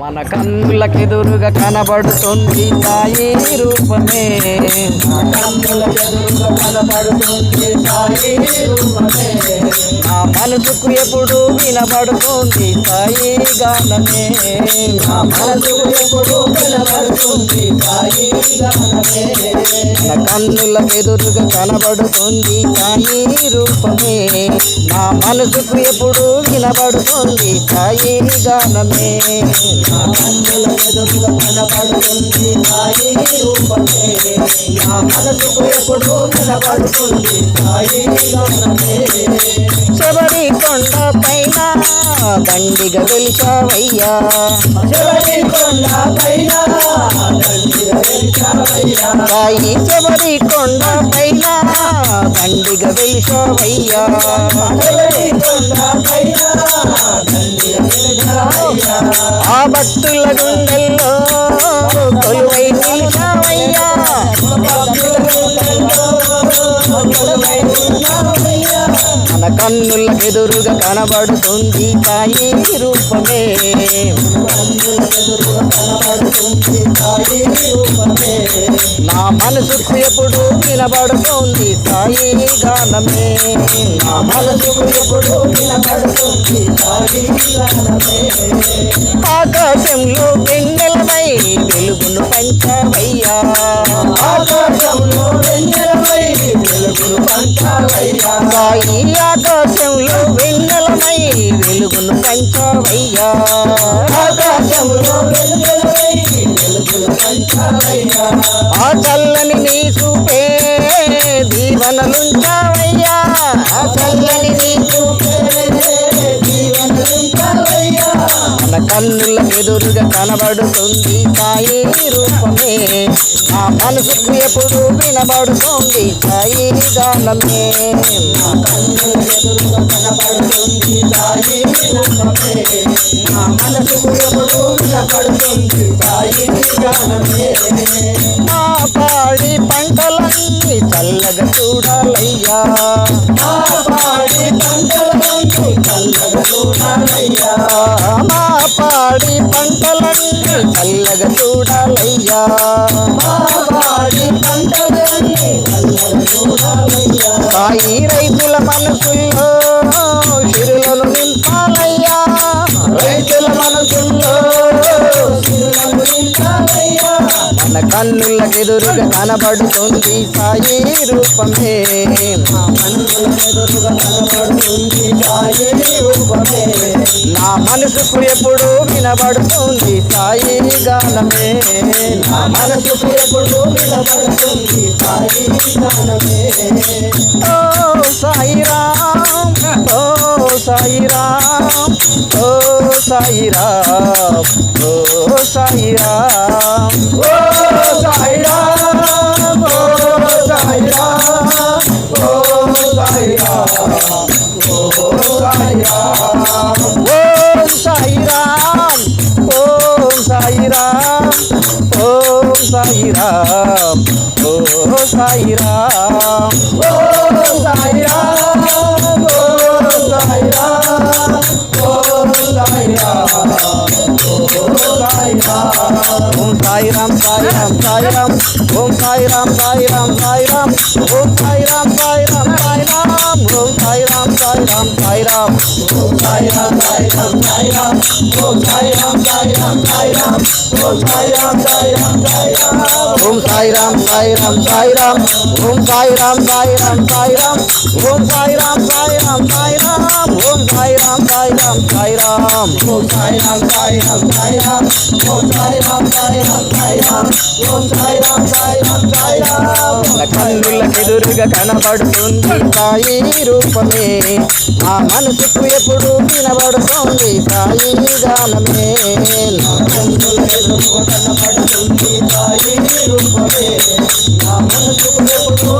మన కన్నులకెదురుగా కనబడుతుంది తాయి రూపమే. నా మనసుకు ఎప్పుడు వినబడుతుంది తాయి గానమే. నా మనసుకు ఎప్పుడు వినబడుతుంది తాయి నా కన్నుల ఎదురుగా కనబడుతుంది తాయి రూపమే. నా మనసుకు ఎప్పుడు వినబడుతుంది తాయి గానమే. నా కన్నుల ఎదురుగా కనబడుతుంది తాయి రూపమే. నా మనసుకు ఎప్పుడు వినబడుతుంది తాయి గానమే. శబరి కొండ పైన దండిగా వెలిచావయ్యా శబరి కొండ పైన దండిగా తాయి శబరి కొండ పైన దండిగ వెలిచావయ్యా ఆ భక్తుల గుండెల్లో కొలువై కన్నుల ఎదురుగా కనబడుతుంది తాయి రూపమే. నా మనసుకు ఎప్పుడు వినబడుతుంది తాయి గానమే. నా మనసుకు ఎప్పుడు వినబడుతుంది సాయి గానమే. ఆకాశంలో వెన్నెలమై వెలుగును పంచవయ్యా. ఆకాశంలో వెన్నెలమై పంచవయ్యా సాయి ఆకాశంలో వెన్నెలమై వెలుగును పంచవయ్యా ఆకాశంలో వెన్నెలమై వెలుగును పంచవయ్యా ఆ చల్లని నీ చూపే దీవనలుంచావయ్యా కన్నుల ఎదురుగా కనబడుతుంది తాయి రూపమే. నా మనసుకు ఎప్పుడు వినబడుతుంది తాయి గానమే. నా కన్నుల ఎదురుగా కనబడుతుంది సాయి రూపమే. నా మనసుకు ఎప్పుడు వినబడుతుంది గానమే. పాడి చూడాలయ్యా. మా పాడి పంటలన్నీ చల్లగా చూడాలయ్యా. మా పాడి పంటలన్నీ చల్లగా చూడాలయ్యా. రైతుల మన ఎదురుగా కనబడుతుంది సాయి రూపమే. మా కన్నులకు ఎదురుగా కనబడుతుంది సాయి రూపమే. నా మనసుకు ఎప్పుడు వినబడుతుంది సాయి గానమే. నా మనసుకు ఎప్పుడు వినబడుతుంది సాయి గానమే. ఓ సాయి రామ్ ఓ సాయి రామ్ ఓ సాయి రామ్ ఓ సాయి రామ్ ఓ సాయి రామ్ ఓ సాయి రామ్ ఓ సాయి రామ్ ఓ సాయి రామ్ ఓం సాయి రామ్ ఓం సాయి రామ్ ఓం సాయి రామ్ ఓం సాయి రామ్ ఓం রাম ওম সাই রাম সাই রাম সাই রাম ওম সাই রাম সাই রাম সাই রাম ওম সাই রাম সাই রাম সাই Ram Ram, Ram Sai Ram, Sai Ram, Ram Ram, Om Sai Ram, Ram Sai Sai Ram, Ram Sai Ram, Sai Ram, Sai Ram, Om Sai Sai Ram Ram, Sai Ram, Om Sai Ram, Sai Ram, Sai Ram, Om Sai Ram, Sai Ram, Sai Ram, Om Sai Ram, Sai Ram, Sai Ram, Om Sai Ram, Sai Ram, Sai Ram, Om Sai Ram, Sai Ram, Sai Ram. కన్నులకెదురుగా కనబడుతుంది సాయి రూపమే ఆ మనసుకు ఎప్పుడు వినబడుతోంది సాయి విధానమే నా కన్నుల ఎదురుగా రూపమే నా మనసుకు ఎప్పుడు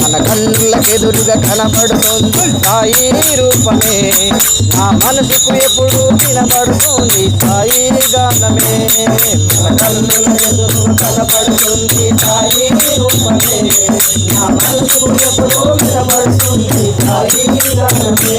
మన కన్నులకు ఎదురుగా కనబడుతుంది తాయి రూపమే నా మనసుకు ఎప్పుడు వినబడుతుంది. తాయి గానమే మన కన్నులకు ఎదురుగా కనబడుతుంది తాయి రూపమే నా మనసుకు ఎప్పుడు వినబడుతుంది తాయి గానమే